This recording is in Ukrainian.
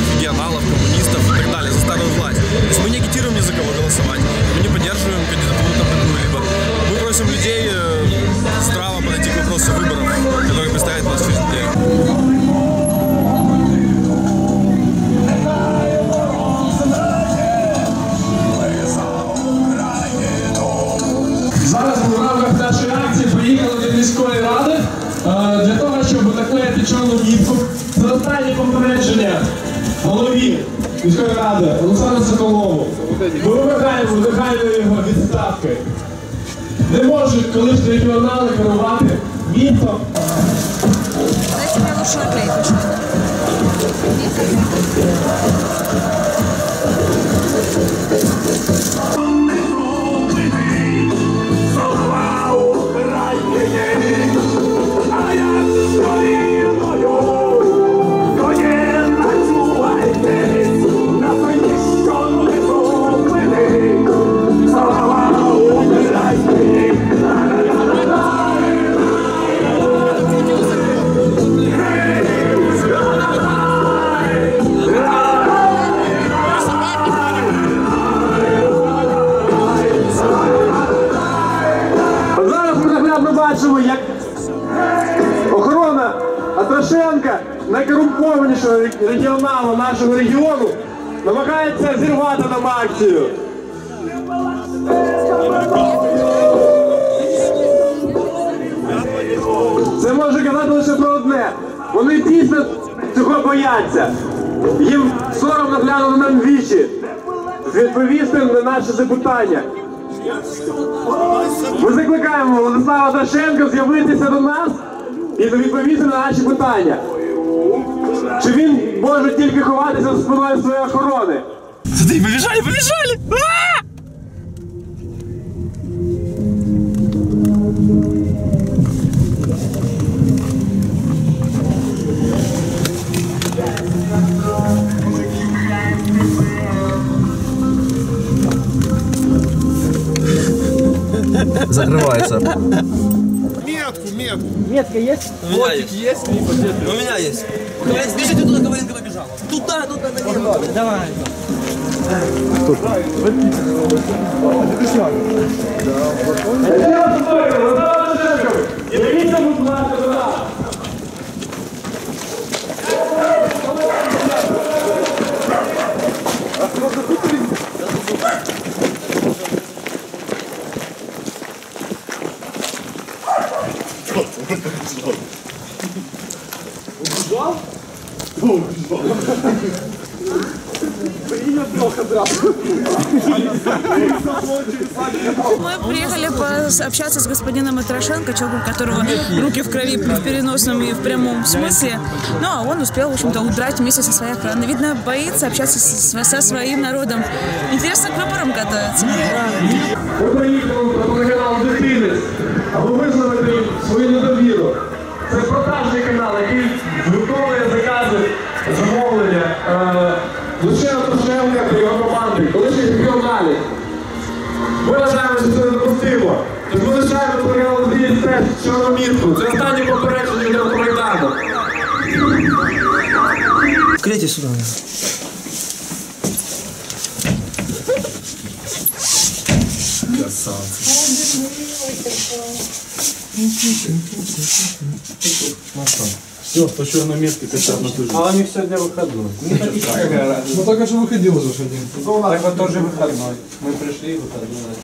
комсомольцев, регионалов, коммунистов и так далее, за старую власть. То есть мы не агитируем ни за кого голосовать, мы не поддерживаем кандидатуру там какую-либо. Мы просим людей міської ради Олександру Соколову. Ми вимагаємо негайної його відставки. Не можуть колишні регіонали керувати містом. Дайте мені лучше наклейку. Бачимо, як охорона Атрошенка, найкорумпованішого регіоналу нашого регіону, намагається зірвати нам акцію. Це може казати лише про одне. Вони дійсно цього бояться. Їм соромно глянули нам вічі. Відповісти на наше запитання. Ми закликаємо Владислава Дашенка з'явитися до нас і відповісти на наші питання. Чи він може тільки ховатися за спиною своєї охорони? Побіжали, побежали, Закрывается. Метку, метку. У меня есть. У меня есть. Бежите туда, Коваленко побежала. Туда, туда, налево. Давай. Явіться, будь ласка, до нас. Мы приехали общаться с господином Матрошенко, человеком, которого руки в крови в переносном и в прямом смысле. Ну, а он успел, в общем-то, удрать вместе со своей охраной. Видно, боится общаться со, со своим народом. Интересно, к выборам готовится. Ми лише Атошенка та його команди, колишніх регіоналів. Ми вважаємо, що це недопустимо. Тож ми лишаємо телеканал «Дитинець» теж чорну мітку. Це останнє попередження від Автомайдану. Клейте сюда. Все, по черной метке хотят на ту же. А у них сегодня выходной. Ну только что выходил уже один. Так вот тоже выходной. Мы пришли выходной.